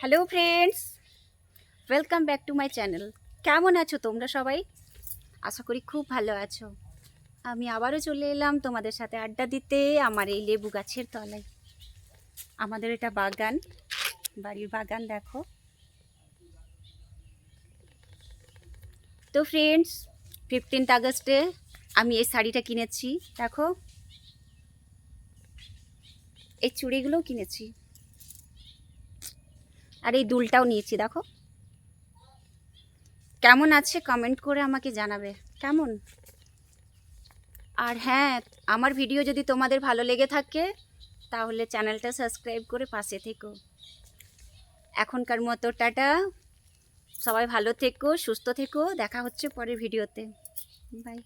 Hello friends welcome back to my channel কেমন আছো তোমরা সবাই? আশা করি খুব ভালো আছো। আমি আবারও চলে এলাম তোমাদের সাথে আড্ডা দিতে আমার এই লেবু গাছের তলায়। আমাদের এটা বাগান। বাড়ির বাগান দেখো। তো ফ্রেন্ডস ফিফটিন্থ আগস্টে আমি এই শাড়িটা কিনেছি। দেখো। এই চুড়িগুলোও কিনেছি। আর এই দুলটাও নিয়েছি, দেখো। কেমন আছে কমেন্ট করে আমাকে জানাবে। কেমন? আর হ্যাঁ আমার ভিডিও যদি তোমাদের ভালো লেগে থাকে, তাহলে চ্যানেলটা সাবস্ক্রাইব করে পাশে থেকো। এখনকার মতো টাটা। সবাই ভালো থেকো, সুস্থ থেকো। দেখা হচ্ছে পরের ভিডিওতে বাই